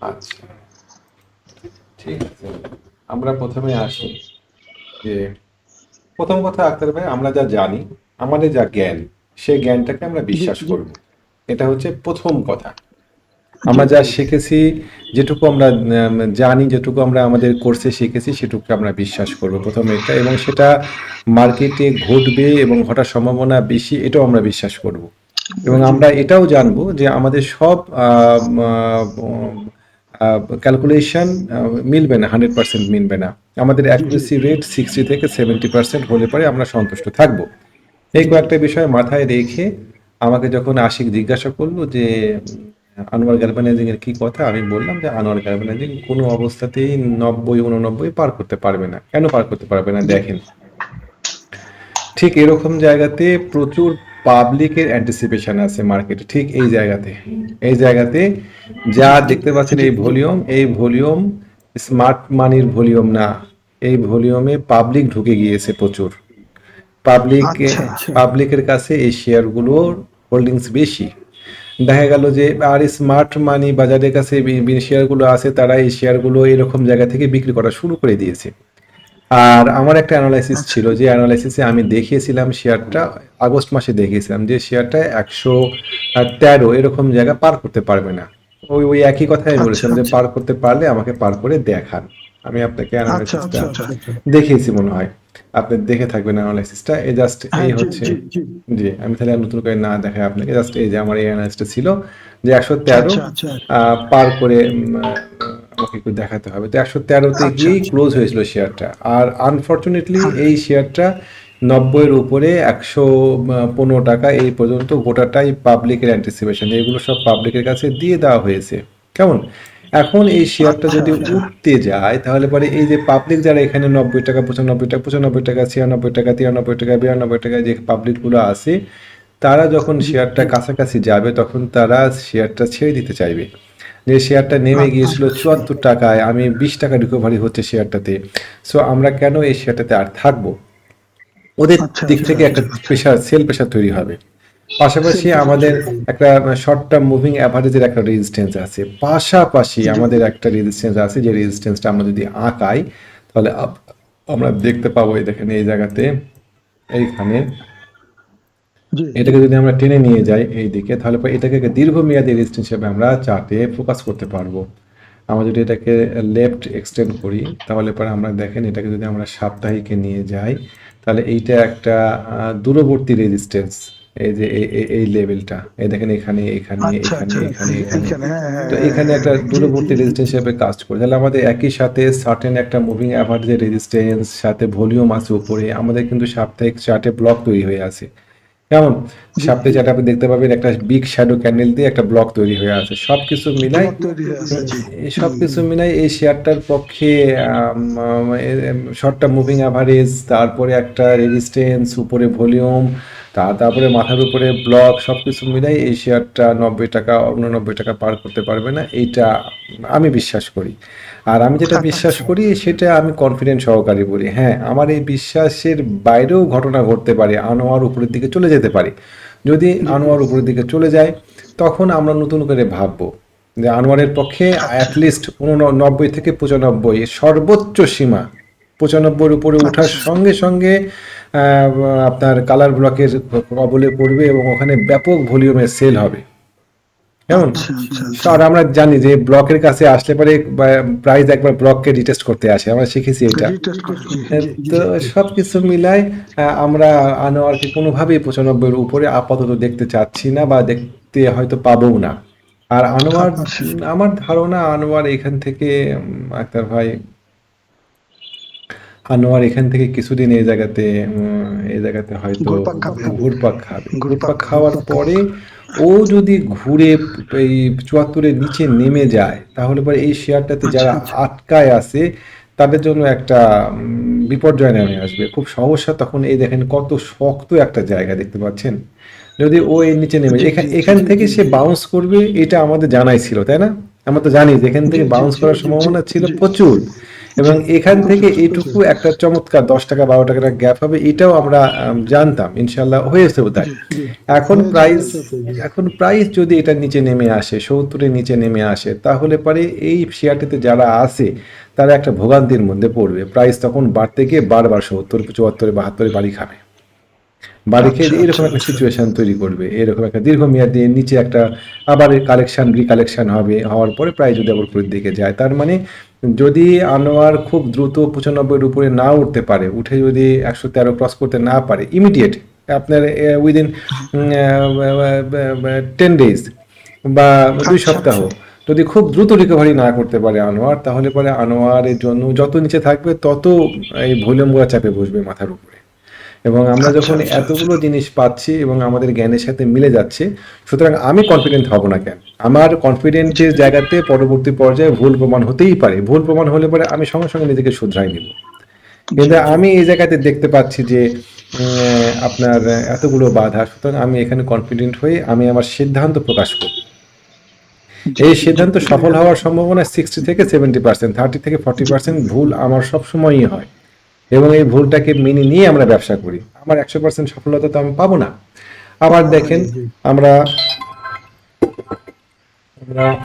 আচ্ছা। ঠিক আছে। আমরা প্রথমে আসি যে প্রথম কথা আক্তার ভাই আমরা যা জানি আমাদের যা জ্ঞান সেই জ্ঞানটাকে আমরা বিশ্বাস করব। এটা হচ্ছে প্রথম কথা। আমরা যা শিখেছি যেটুকু আমরা জানি যেটুকু আমরা আমাদের কোর্সে শিখেছি সেটুকু আমরা বিশ্বাস করব প্রথমে এটা। এবং সেটা মার্কেটে ঘটবে এবং ঘটার সম্ভাবনা বেশি এটাও আমরা বিশ্বাস করব। এবং আমরা এটাও জানব যে আমাদের সব ক্যালকুলেশন মিলবে না হান্ড্রেড পার্সেন্ট মিলবে না। আমাদের অ্যাকুরেসি রেট সিক্সটি থেকে সেভেন্টি পার্সেন্ট হলে পরে আমরা সন্তুষ্ট থাকব। এই কয়েকটা বিষয় মাথায় রেখে আমাকে যখন আশিক জিজ্ঞাসা করল যে, আনোয়ার গ্যালভানাইজিং এর কি কথা, আমি বললাম যে, আনোয়ার গ্যালভানাইজিং কোনো অবস্থাতেই নব্বই, উননব্বই পার করতে পারবে না। কেন পার করতে পারবে না, দেখেন। ঠিক এরকম জায়গাতে প্রচুর পাবলিকের অ্যান্টিসিপেশন আছে মার্কেটে ঠিক এই জায়গাতে। এই জায়গাতে যা দেখতে পাচ্ছেন এই ভলিউম এই ভলিউম স্মার্ট মানির ভলিউম না। এই ভলিউমে পাবলিক ঢুকে গিয়েছে প্রচুর। পাবলিক আচ্ছা, আচ্ছা। পাবলিকের কাছে এই শেয়ারগুলোর হোল্ডিংস বেশি। দেখা গেল যে আর স্মার্ট মানি বাজারের কাছে শেয়ারগুলো আছে তারা এই শেয়ারগুলো এরকম জায়গা থেকে বিক্রি করা শুরু করে দিয়েছে। আর আমার একটা অ্যানালাইসিস ছিল যে অ্যানালাইসিসে আমি দেখিয়েছিলাম শেয়ারটা আগস্ট মাসে দেখিয়েছিলাম যে শেয়ারটা একশো তেরো এরকম জায়গা পার করতে পারবে না। ওই ওই একই কথাই আচ্ছা, বলেছিলাম যে আচ্ছা। পার করতে পারলে আমাকে পার করে দেখান। আমি আপনাকে আচ্ছা অ্যানালাইসিসটা আচ্ছা আচ্ছা। দেখিয়েছি মনে হয়। আপনি দেখে থাকবেন অ্যানালাইসিসটা এই জাস্ট এই হচ্ছে। জি, আমি তাহলে নতুন করে না দেখাই আপনাকে। জাস্ট এই যে আমার এই অ্যানালাইসিসটা ছিল যে একশো তেরো আচ্ছা আচ্ছা পার করে আমাকে একটু দেখাতে হবে। তো একশো তেরোতে আচ্ছা, গিয়েই আচ্ছা। ক্লোজ হয়েছিল শেয়ারটা আর আনফর্চুনেটলি হ্যাঁ। এই শেয়ারটা নব্বইয়ের উপরে একশো পনেরো টাকা এই পর্যন্ত গোটাটাই পাবলিকের অ্যান্টিসিপেশন এগুলো সব পাবলিকের কাছে দিয়ে দেওয়া হয়েছে। কেমন? এখন এই শেয়ারটা আচ্ছা, যদি আচ্ছা। উঠতে যায় তাহলে পরে এই যে পাবলিক যারা এখানে নব্বই টাকা পঁচানব্বই টাকা পঁচানব্বই টাকা ছিয়ানব্বই টাকা তিরানব্বই টাকা বিরানব্বই টাকা যে পাবলিকগুলো আছে তারা যখন শেয়ারটা কাছাকাছি যাবে তখন তারা শেয়ারটা ছেড়ে দিতে চাইবে। যে শেয়ারটা নেমে গিয়েছিল চুয়াত্তর টাকায় আমি বিশ টাকা রিকভারি হচ্ছে শেয়ারটাতে সো আমরা কেন এই শেয়ারটাতে আর থাকব? ওদের আচ্ছা, দিক আচ্ছা, থেকে একটা প্রেশার সেল প্রেশার তৈরি হবে। পাশাপাশি আমাদের একটা শর্ট টার্ম মুভিং অ্যাভারেজের একটা রেজিস্ট্যান্স আছে। পাশাপাশি আমাদের একটা রেজিস্ট্যান্স আছে যে রেজিস্ট্যান্সটা আমরা যদি আঁকাই তাহলে আমরা দেখতে পাবো এই দেখেন এই জায়গাতে এইখানে। এটাকে যদি আমরা টেনে নিয়ে যাই এই দিকে তাহলে এটাকে একটা দীর্ঘমেয়াদী রেজিস্ট্যান্স হিসেবে আমরা চার্টে ফোকাস করতে পারব। আমরা যদি এটাকে লেফট এক্সটেন্ড করি তাহলে পরে আমরা দেখেন এটাকে যদি আমরা সাপ্তাহিকে নিয়ে যাই তাহলে এইটা একটা দূরবর্তী রেজিস্ট্যান্স এই যে এই- লেভেলটা এই দেখেন এখানে এখানে আচ্ছা এখানে আচ্ছা। এখানে এখানে এখানে। হ্যাঁ হ্যাঁ তো এখানে একটা দূরবর্তী রেজিস্ট্যান্স হিসেবে কাজ করে। তাহলে আমাদের একই সাথে সার্টেন একটা মুভিং অ্যাভারেজের রেজিস্ট্যান্স সাথে ভলিউম আছে উপরে আমাদের কিন্তু সাপ্তাহিক চার্টে ব্লক তৈরি হয়ে আছে। কেমন? সাপ্তে চাটে আপনি দেখতে পাবেন একটা বিগ শ্যাডো ক্যান্ডেল দিয়ে একটা ব্লক তৈরি হয়ে আছে। সব কিছু মিলাই সব কিছু মিলাই এই শেয়ারটার পক্ষে শর্ট টার্ম মুভিং অ্যাভারেজ তারপরে একটা রেজিস্ট্যান্স উপরে ভলিউম তা তারপরে মাথার উপরে ব্লক সব কিছু মিলাই এই শেয়ারটা নব্বই টাকা উননব্বই টাকা পার করতে পারবে না এইটা আমি বিশ্বাস করি। আর আমি যেটা বিশ্বাস করি সেটা আমি কনফিডেন্ট সহকারে বলি। হ্যাঁ আমার এই বিশ্বাসের বাইরেও ঘটনা ঘটতে পারে আনোয়ার উপরের দিকে চলে যেতে পারে। যদি আনোয়ার উপরের দিকে চলে যায় তখন আমরা নতুন করে ভাববো যে আনোয়ারের পক্ষে অ্যাটলিস্ট উননব্বই থেকে পঁচানব্বই সর্বোচ্চ সীমা পঁচানব্বইয়ের উপরে ওঠার সঙ্গে সঙ্গে আহ, আপনার কালার ব্লকের কবলে পড়বে এবং ওখানে ব্যাপক ভলিউমে সেল হবে। কেমন? আচ্ছা, আচ্ছা, তো আর আমরা জানি যে ব্লকের কাছে আসলে পরে প্রাইস একবার ব্লককে রিটেস্ট করতে আসে আমরা শিখেছি এটা। তো সব কিছু মিলাই আমরা আনোয়ারকে কোনোভাবেই পঁচানব্বইয়ের উপরে আপাতত দেখতে চাচ্ছি না বা দেখতে হয়তো পাবো না। আর আনোয়ার আচ্ছা। আমার ধারণা আনোয়ার এখান থেকে আক্তার ভাই আনোয়ার এখান থেকে কিছুদিন এই জায়গাতে এই জায়গাতে হয়তো ঘুরপাক খাবে। ঘুরপাক খাওয়ার পরে ও যদি ঘুরে এই চুয়াত্তরের নিচে নেমে যায় তাহলে পরে এই শেয়ারটাতে যারা আটকায় আছে তাদের জন্য একটা বিপর্যয় নেমে আসবে। খুব সমস্যা তখন এই দেখেন কত শক্ত একটা জায়গা দেখতে পাচ্ছেন। যদি ও এর নিচে নেমে এখান থেকে সে বাউন্স করবে এটা আমাদের জানাই ছিল তাই না? আমরা তো জানি যে এখান থেকে বাউন্স করার সম্ভাবনা ছিল প্রচুর। এবং এখান থেকে এটুকু একটা চমৎকার দশ টাকা বারো টাকার গ্যাপ হবে এটাও আমরা জানতাম ইনশাল্লাহ হয়েছে তাই এখন প্রাইস এখন প্রাইস যদি এটা নিচে নেমে আসে সত্তরের নিচে নেমে আসে তাহলে পরে এই শেয়ারটিতে যারা আছে তারা একটা ভোগান্তির মধ্যে পড়বে। প্রাইস তখন বাড়তে গিয়ে বারবার সত্তর চুয়াত্তরে বাহাত্তরে বাড়ি খাবে। বাড়ি খেয়ে আচ্ছা, এরকম আচ্ছা, একটা আচ্ছা। সিচুয়েশন তৈরি করবে এরকম একটা দীর্ঘমেয়াদী নিচে একটা আবার কালেকশন রিকালেকশন হবে হওয়ার পরে প্রায় যদি আবার উপরের দিকে যায় তার মানে যদি আনোয়ার খুব দ্রুত পঁচানব্বইয়ের উপরে না উঠতে পারে উঠে যদি একশো তেরো ক্রস করতে না পারে ইমিডিয়েট আপনার উইদিন টেন ডেজ বা দুই আচ্ছা, সপ্তাহ যদি খুব দ্রুত রিকভারি না করতে পারে আনোয়ার তাহলে পরে আনোয়ারের জন্য যত নিচে থাকবে তত এই ভলিউমগুলো চাপে বসবে মাথার উপরে। এবং আমরা আচ্ছা, যখন আচ্ছা, এতগুলো জিনিস পাচ্ছি এবং আমাদের জ্ঞানের সাথে মিলে যাচ্ছে সুতরাং আমি কনফিডেন্ট হব না কেন? আমার কনফিডেন্টের জায়গাতে পরবর্তী পর্যায়ে ভুল প্রমাণ হতেই পারে। ভুল প্রমাণ হলে পরে আমি সঙ্গে সঙ্গে নিজেকে শুধরাই নিব। কিন্তু আমি এই জায়গাতে দেখতে পাচ্ছি যে আপনার এতগুলো বাধা সুতরাং আমি এখানে কনফিডেন্ট হয়ে আমি আমার সিদ্ধান্ত প্রকাশ করব। এই সিদ্ধান্ত সফল হওয়ার সম্ভাবনা সিক্সটি থেকে সেভেন্টি পার্সেন্ট থার্টি থেকে ফর্টি পার্সেন্ট ভুল আমার সব সময়ই হয়। এবং এই ভুলটাকে মেনে নিয়ে আমরা ব্যবসা করি। আমার একশো পার্সেন্ট সফলতা তো আমি পাবো না। আবার দেখেন আমরা আমরা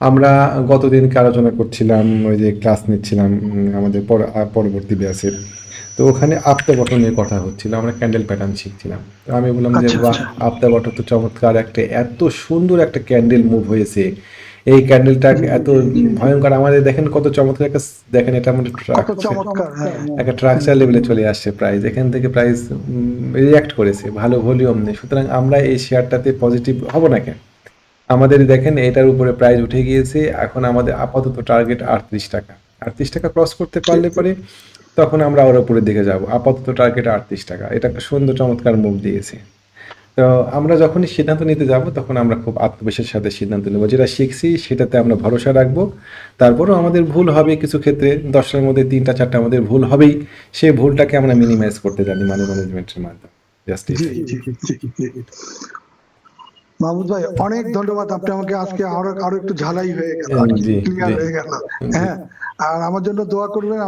আমরা গতদিনকে আলোচনা করছিলাম ওই যে ক্লাস নিচ্ছিলাম আমাদের পর- পরবর্তী ব্যাচের। তো ওখানে আপ্তা বটন নিয়ে কথা হচ্ছিল আমরা ক্যান্ডেল প্যাটার্ন শিখছিলাম। তো আমি বললাম যে আচ্ছা, বাহ আপ্তা বটন তো চমৎকার একটা এত সুন্দর একটা ক্যান্ডেল মুভ হয়েছে। এই ক্যান্ডেলটা এত ভয়ঙ্কর। আমাদের দেখেন কত চমৎকার একটা দেখেন এটা আমাদের ট্রাক হ্যাঁ। একটা ট্রাকচার লেভেলে চলে আসছে প্রাইস এখান থেকে প্রাইস রিয়াক্ট করেছে ভালো ভলিউম নেই। সুতরাং আমরা এই শেয়ারটাতে পজিটিভ হব না কেন? আমাদের দেখেন এটার উপরে প্রাইস উঠে গিয়েছে। এখন আমাদের আপাতত টার্গেট আটত্রিশ টাকা। আটত্রিশ টাকা ক্রস করতে পারলে পরে তখন আমরা ওর উপরের দিকে যাব। আপাতত টার্গেট আটত্রিশ টাকা। এটা সুন্দর চমৎকার মুভ দিয়েছে। তো আমরা যখনই সিদ্ধান্ত নিতে যাব তখন আমরা খুব আত্মবিশ্বাসের সাথে সিদ্ধান্ত নেব। যেটা শিখছি সেটাতে আমরা ভরসা রাখব। তারপরেও আমাদের ভুল হবে কিছু ক্ষেত্রে দশটার মধ্যে তিনটা চারটা আমাদের ভুল হবেই। সেই ভুলটাকে আমরা মিনিমাইজ করতে জানি মানি ম্যানেজমেন্টের মাধ্যমে। জাস্ট মাহমুদ ভাই অনেক ধন্যবাদ। আপনি আমাকে আজকে আরও আরও একটু ঝালাই হয়ে গেল। ক্লিয়ার হয়ে গেল। হ্যাঁ আর আমার জন্য দোয়া করবেন।